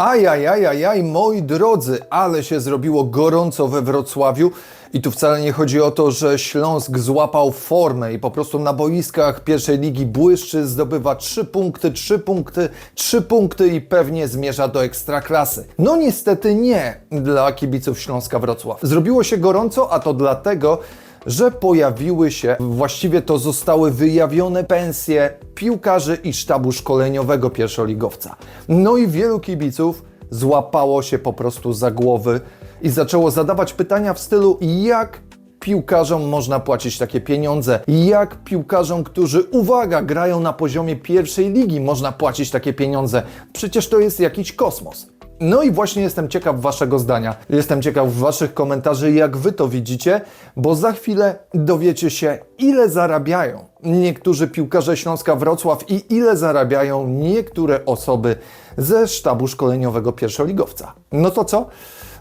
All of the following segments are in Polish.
Ajajajajaj, moi drodzy, ale się zrobiło gorąco we Wrocławiu. I tu wcale nie chodzi o to, że Śląsk złapał formę i po prostu na boiskach pierwszej ligi błyszczy, zdobywa 3 punkty, 3 punkty, 3 punkty i pewnie zmierza do ekstraklasy. No niestety nie dla kibiców Śląska Wrocław. Zrobiło się gorąco, a to dlatego, że pojawiły się, właściwie to zostały wyjawione pensje piłkarzy i sztabu szkoleniowego pierwszoligowca. No i wielu kibiców złapało się po prostu za głowy i zaczęło zadawać pytania w stylu jak piłkarzom można płacić takie pieniądze? Jak piłkarzom, którzy, uwaga, grają na poziomie pierwszej ligi, można płacić takie pieniądze? Przecież to jest jakiś kosmos. No i właśnie jestem ciekaw Waszego zdania. Jestem ciekaw Waszych komentarzy, jak Wy to widzicie, bo za chwilę dowiecie się, ile zarabiają niektórzy piłkarze Śląska Wrocław i ile zarabiają niektóre osoby ze sztabu szkoleniowego pierwszoligowca. No to co?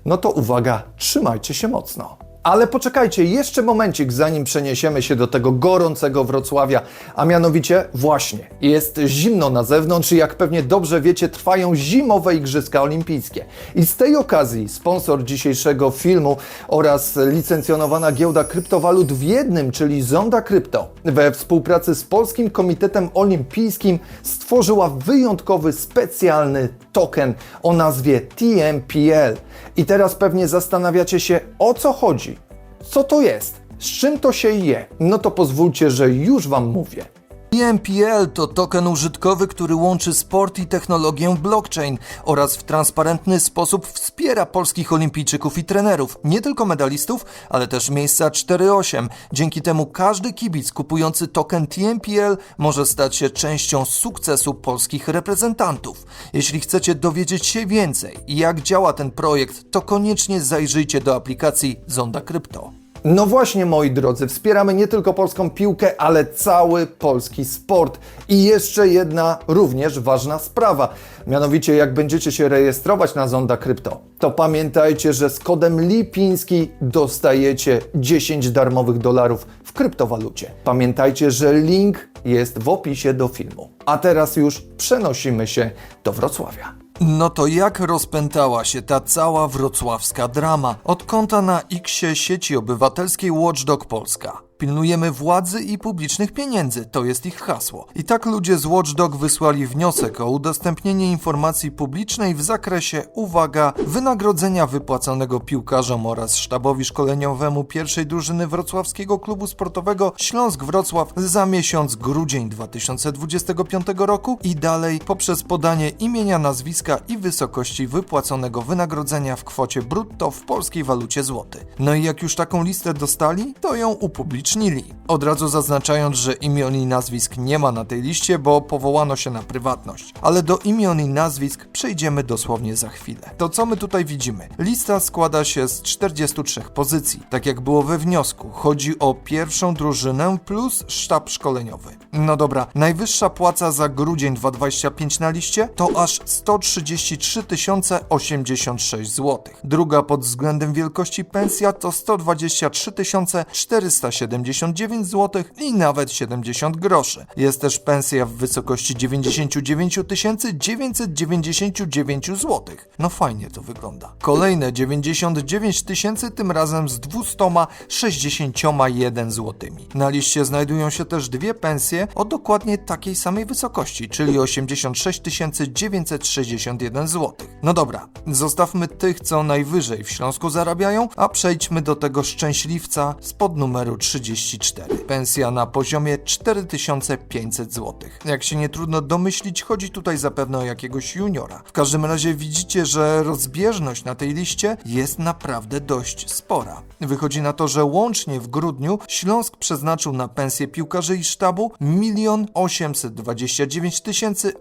No to uwaga, trzymajcie się mocno. Ale poczekajcie jeszcze momencik, zanim przeniesiemy się do tego gorącego Wrocławia, a mianowicie właśnie jest zimno na zewnątrz i jak pewnie dobrze wiecie, trwają zimowe Igrzyska Olimpijskie. I z tej okazji sponsor dzisiejszego filmu oraz licencjonowana giełda kryptowalut w jednym, czyli Zonda Krypto, we współpracy z Polskim Komitetem Olimpijskim stworzyła wyjątkowy, specjalny token o nazwie TMPL. I teraz pewnie zastanawiacie się, o co chodzi. Co to jest? Z czym to się je? No to pozwólcie, że już Wam mówię. EMPL to token użytkowy, który łączy sport i technologię blockchain oraz w transparentny sposób wspiera polskich olimpijczyków i trenerów, nie tylko medalistów, ale też miejsca 4-8. Dzięki temu każdy kibic kupujący token TMPL może stać się częścią sukcesu polskich reprezentantów. Jeśli chcecie dowiedzieć się więcej, jak działa ten projekt, to koniecznie zajrzyjcie do aplikacji Zonda Krypto. No właśnie, moi drodzy, wspieramy nie tylko polską piłkę, ale cały polski sport. I jeszcze jedna również ważna sprawa. Mianowicie, jak będziecie się rejestrować na Zonda Krypto, to pamiętajcie, że z kodem Lipiński dostajecie 10 darmowych dolarów w kryptowalucie. Pamiętajcie, że link jest w opisie do filmu. A teraz już przenosimy się do Wrocławia. No to jak rozpętała się ta cała wrocławska drama? Od konta na X sieci obywatelskiej Watchdog Polska. Pilnujemy władzy i publicznych pieniędzy, to jest ich hasło. I tak ludzie z Watchdog wysłali wniosek o udostępnienie informacji publicznej w zakresie, uwaga, wynagrodzenia wypłaconego piłkarzom oraz sztabowi szkoleniowemu pierwszej drużyny wrocławskiego klubu sportowego Śląsk Wrocław za miesiąc grudzień 2025 roku i dalej poprzez podanie imienia, nazwiska i wysokości wypłaconego wynagrodzenia w kwocie brutto w polskiej walucie złoty. No i jak już taką listę dostali, to ją upublicznili. Od razu zaznaczając, że imion i nazwisk nie ma na tej liście, bo powołano się na prywatność. Ale do imion i nazwisk przejdziemy dosłownie za chwilę. To co my tutaj widzimy? Lista składa się z 43 pozycji. Tak jak było we wniosku, chodzi o pierwszą drużynę plus sztab szkoleniowy. No dobra, najwyższa płaca za grudzień 2025 na liście to aż 133 086 zł. Druga pod względem wielkości pensja to 123 479 zł i nawet 70 groszy. Jest też pensja w wysokości 99 999 zł. No fajnie to wygląda. Kolejne 99 tysięcy, tym razem z 261 zł. Na liście znajdują się też dwie pensje o dokładnie takiej samej wysokości, czyli 86 961 zł. No dobra, zostawmy tych, co najwyżej w Śląsku zarabiają, a przejdźmy do tego szczęśliwca spod numeru 34. Pensja na poziomie 4500 zł. Jak się nie trudno domyślić, chodzi tutaj zapewne o jakiegoś juniora. W każdym razie widzicie, że rozbieżność na tej liście jest naprawdę dość spora. Wychodzi na to, że łącznie w grudniu Śląsk przeznaczył na pensję piłkarzy i sztabu 1 829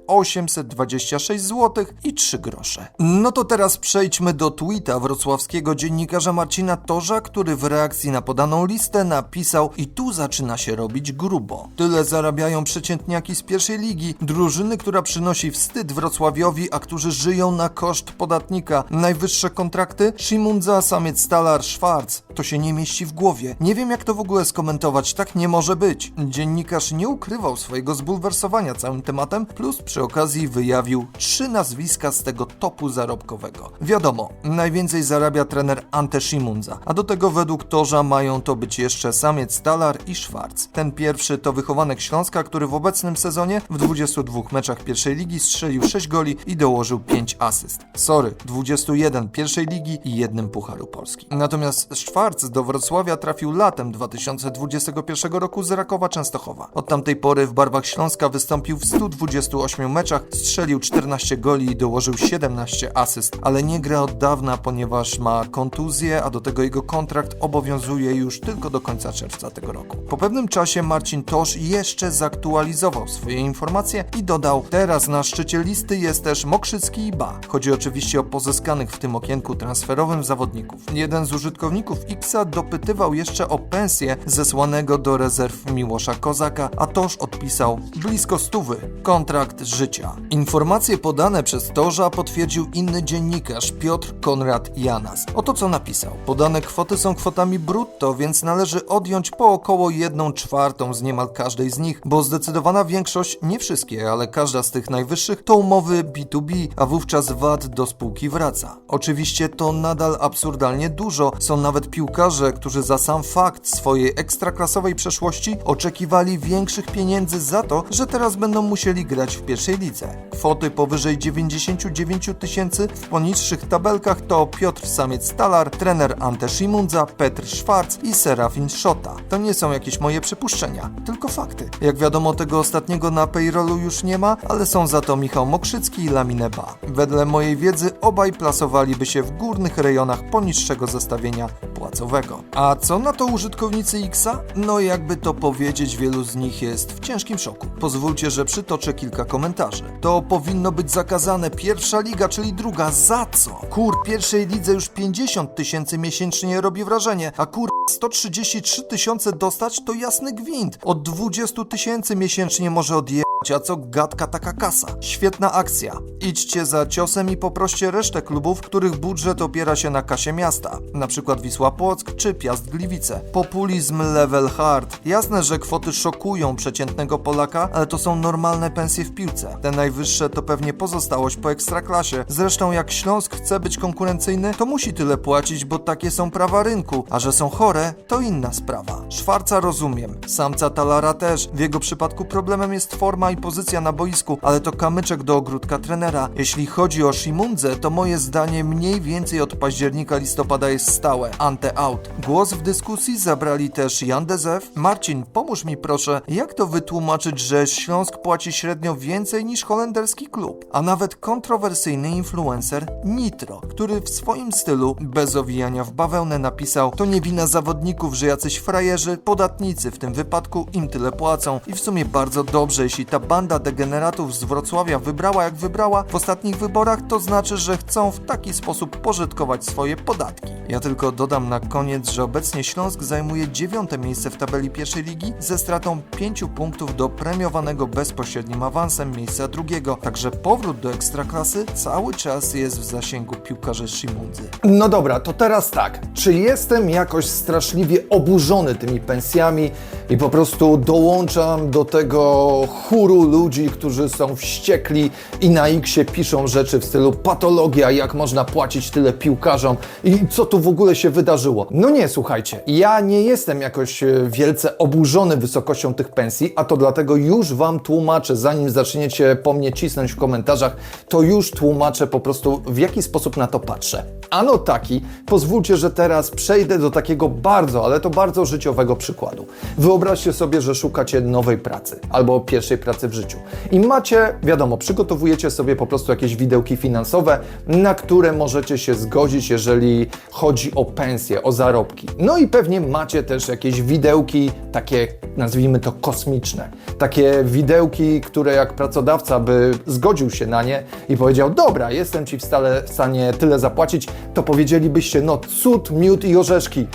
826 zł i 3 grosze. No to teraz przejdźmy do tweeta wrocławskiego dziennikarza Marcina Torza, który w reakcji na podaną listę napisał napisał i tu zaczyna się robić grubo. Tyle zarabiają przeciętniaki z pierwszej ligi, drużyny, która przynosi wstyd Wrocławiowi, a którzy żyją na koszt podatnika. Najwyższe kontrakty? Shimundza, samiec Stalar, Schwarz. To się nie mieści w głowie. Nie wiem jak to w ogóle skomentować, tak nie może być. Dziennikarz nie ukrywał swojego zbulwersowania całym tematem, plus przy okazji wyjawił trzy nazwiska z tego topu zarobkowego. Wiadomo, najwięcej zarabia trener Ante Shimundza, a do tego według Torza mają to być jeszcze samiec Stalar i Schwarz. Ten pierwszy to wychowanek Śląska, który w obecnym sezonie w 22 meczach pierwszej ligi strzelił 6 goli i dołożył 5 asyst. Sorry, 21 pierwszej ligi i jednym Pucharu Polski. Natomiast Schwarz do Wrocławia trafił latem 2021 roku z Rakowa Częstochowa. Od tamtej pory w barwach Śląska wystąpił w 128 meczach, strzelił 14 goli i dołożył 17 asyst, ale nie gra od dawna, ponieważ ma kontuzję, a do tego jego kontrakt obowiązuje już tylko do końca czerwca tego roku. Po pewnym czasie Marcin Tosz jeszcze zaktualizował swoje informacje i dodał: Teraz na szczycie listy jest też Mokrzycki i Ba. Chodzi oczywiście o pozyskanych w tym okienku transferowym zawodników. Jeden z użytkowników Xa dopytywał jeszcze o pensję zesłanego do rezerw Miłosza Kozaka, a Tosz odpisał blisko stówy. Kontrakt życia. Informacje podane przez Torza potwierdził inny dziennikarz Piotr Konrad Janas. Oto co napisał. Podane kwoty są kwotami brutto, więc należy odjąć po około 1 czwartą z niemal każdej z nich, bo zdecydowana większość, nie wszystkie, ale każda z tych najwyższych to umowy B2B, a wówczas VAT do spółki wraca. Oczywiście to nadal absurdalnie dużo. Są nawet piłkarze, którzy za sam fakt swojej ekstraklasowej przeszłości oczekiwali większych pieniędzy za to, że teraz będą musieli grać w pierwszej lidze. Kwoty powyżej 99 tysięcy w poniższych tabelkach to Piotr Samiec-Stalar, trener Ante Shimundza, Petr Schwarz i Serafin Szota. To nie są jakieś moje przypuszczenia, tylko fakty. Jak wiadomo, tego ostatniego na payrollu już nie ma, ale są za to Michał Mokrzycki i Lamine Ba. Wedle mojej wiedzy obaj plasowaliby się w górnych rejonach poniższego zestawienia płacowego. A co na to użytkownicy Xa? No jakby to powiedzieć, wielu z nich jest w ciężkim szoku. Pozwólcie, że przytoczę kilka komentarzy. To powinno być zakazane. Pierwsza liga, czyli druga. Za co? Kur, pierwszej lidze już 50 tysięcy miesięcznie robi wrażenie, a kur... 133 tysiące dostać to jasny gwint. Od 20 tysięcy miesięcznie może odjechać, a co gadka taka kasa. Świetna akcja. Idźcie za ciosem i poproście resztę klubów, których budżet opiera się na kasie miasta. Na przykład Wisła Płock czy Piast Gliwice. Populizm level hard. Jasne, że kwoty szokują przeciętnego Polaka, ale to są normalne pensje w piłce. Te najwyższe to pewnie pozostałość po ekstraklasie. Zresztą jak Śląsk chce być konkurencyjny, to musi tyle płacić, bo takie są prawa rynku, a że są chore, to inna sprawa. Szwarca rozumiem, samca Talara też. W jego przypadku problemem jest forma i pozycja na boisku, ale to kamyczek do ogródka trenera. Jeśli chodzi o Shimundze, to moje zdanie mniej więcej od października listopada jest stałe. Ante out. Głos w dyskusji zabrali też Jan Dezew. Marcin, pomóż mi proszę, jak to wytłumaczyć, że Śląsk płaci średnio więcej niż holenderski klub? A nawet kontrowersyjny influencer Nitro, który w swoim stylu, bez owijania w bawełnę napisał, to nie wina zawodników, że jacyś frajerzy, podatnicy w tym wypadku im tyle płacą i w sumie bardzo dobrze, jeśli ta banda degeneratów z Wrocławia wybrała jak wybrała w ostatnich wyborach, to znaczy, że chcą w taki sposób pożytkować swoje podatki. Ja tylko dodam na koniec, że obecnie Śląsk zajmuje dziewiąte miejsce w tabeli pierwszej ligi ze stratą 5 punktów do premiowanego bezpośrednim awansem miejsca drugiego, także powrót do ekstraklasy cały czas jest w zasięgu piłkarzy Shimundzy. No dobra, to teraz tak. Czy jestem jakoś straszliwie oburzony tymi pensjami i po prostu dołączam do tego chóru ludzi, którzy są wściekli i na X piszą rzeczy w stylu patologia, jak można płacić tyle piłkarzom i co tu w ogóle się wydarzyło? No nie, słuchajcie, ja nie jestem jakoś e, wielce oburzony wysokością tych pensji, a to dlatego już Wam tłumaczę, zanim zaczniecie po mnie cisnąć w komentarzach, to już tłumaczę po prostu w jaki sposób na to patrzę. Ano taki, pozwólcie, że teraz przejdę do takiego bardzo, ale to bardzo życiowego przykładu. Wyobraźcie sobie, że szukacie nowej pracy albo pierwszej pracy w życiu i macie, wiadomo, przygotowujecie sobie po prostu jakieś widełki finansowe, na które możecie się zgodzić, jeżeli chodzi o pensje, o zarobki. No i pewnie macie też jakieś widełki takie, nazwijmy to kosmiczne. Takie widełki, które jak pracodawca by zgodził się na nie i powiedział, dobra, jestem Ci w w stanie tyle zapłacić, to powiedzielibyście, no cud, miód i orzeszki.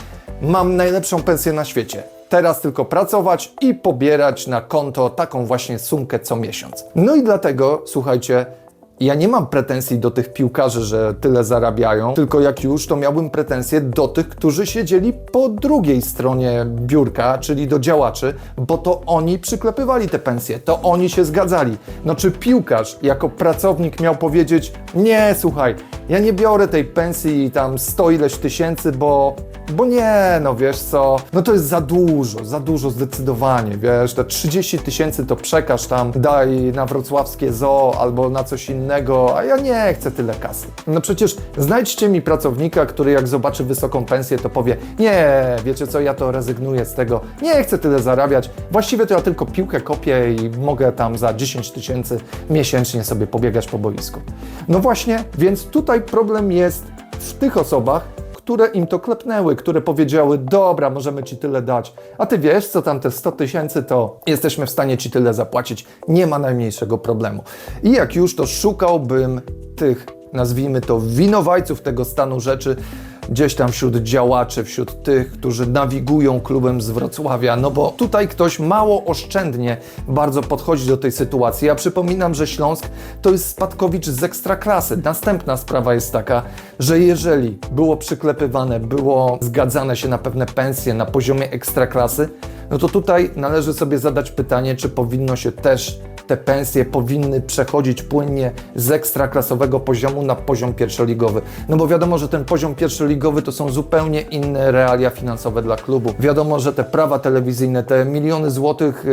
Mam najlepszą pensję na świecie. Teraz tylko pracować i pobierać na konto taką właśnie sumkę co miesiąc. No i dlatego, słuchajcie, ja nie mam pretensji do tych piłkarzy, że tyle zarabiają, tylko jak już, to miałbym pretensje do tych, którzy siedzieli po drugiej stronie biurka, czyli do działaczy, bo to oni przyklepywali te pensje, to oni się zgadzali. No czy piłkarz jako pracownik miał powiedzieć, nie, słuchaj, ja nie biorę tej pensji tam 100 ileś tysięcy, bo bo nie, no wiesz co, no to jest za dużo, za dużo zdecydowanie, wiesz, te 30 tysięcy to przekaż tam, daj na wrocławskie zoo albo na coś innego, a ja nie chcę tyle kasy. No przecież znajdźcie mi pracownika, który jak zobaczy wysoką pensję, to powie, nie, wiecie co, ja to rezygnuję z tego, nie chcę tyle zarabiać, właściwie to ja tylko piłkę kopię i mogę tam za 10 tysięcy miesięcznie sobie pobiegać po boisku. No właśnie, więc tutaj problem jest w tych osobach, które im to klepnęły, które powiedziały, dobra, możemy ci tyle dać, a ty wiesz, co tam te 100 tysięcy, to jesteśmy w stanie ci tyle zapłacić, nie ma najmniejszego problemu. I jak już, to szukałbym tych, nazwijmy to, winowajców tego stanu rzeczy, gdzieś tam wśród działaczy, wśród tych, którzy nawigują klubem z Wrocławia, no bo tutaj ktoś mało oszczędnie bardzo podchodzi do tej sytuacji. Ja przypominam, że Śląsk to jest spadkowicz z ekstraklasy. Następna sprawa jest taka, że jeżeli było przyklepywane, było zgadzane się na pewne pensje na poziomie ekstraklasy, no to tutaj należy sobie zadać pytanie, czy powinno się też te pensje powinny przechodzić płynnie z ekstraklasowego poziomu na poziom pierwszoligowy. No bo wiadomo, że ten poziom pierwszoligowy to są zupełnie inne realia finansowe dla klubu. Wiadomo, że te prawa telewizyjne, te miliony złotych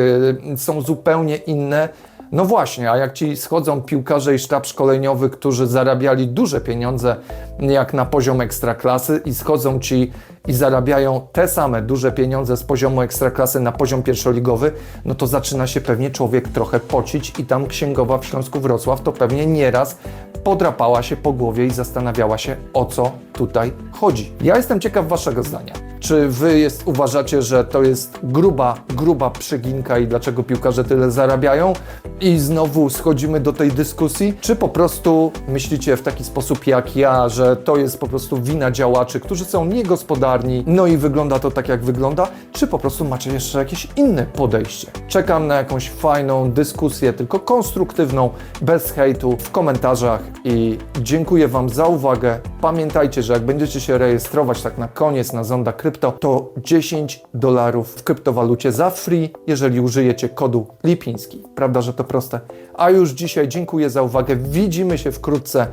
yy, są zupełnie inne. No właśnie, a jak ci schodzą piłkarze i sztab szkoleniowy, którzy zarabiali duże pieniądze jak na poziom ekstraklasy i schodzą ci i zarabiają te same duże pieniądze z poziomu ekstraklasy na poziom pierwszoligowy, no to zaczyna się pewnie człowiek trochę pocić i tam księgowa w Śląsku Wrocław to pewnie nieraz podrapała się po głowie i zastanawiała się o co tutaj chodzi. Ja jestem ciekaw waszego zdania. Czy wy jest, uważacie, że to jest gruba, gruba przyginka i dlaczego piłkarze tyle zarabiają? I znowu schodzimy do tej dyskusji? Czy po prostu myślicie w taki sposób jak ja, że to jest po prostu wina działaczy, którzy są niegospodarni, no i wygląda to tak jak wygląda? Czy po prostu macie jeszcze jakieś inne podejście? Czekam na jakąś fajną dyskusję, tylko konstruktywną, bez hejtu, w komentarzach i dziękuję Wam za uwagę. Pamiętajcie, że jak będziecie się rejestrować tak na koniec na Zonda Krypto, to 10 dolarów w kryptowalucie za free, jeżeli użyjecie kodu Lipiński. Prawda, że to proste? A już dzisiaj dziękuję za uwagę. Widzimy się wkrótce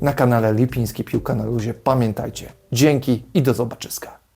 na kanale Lipiński Piłka na Luzie. Pamiętajcie. Dzięki i do zobaczyska.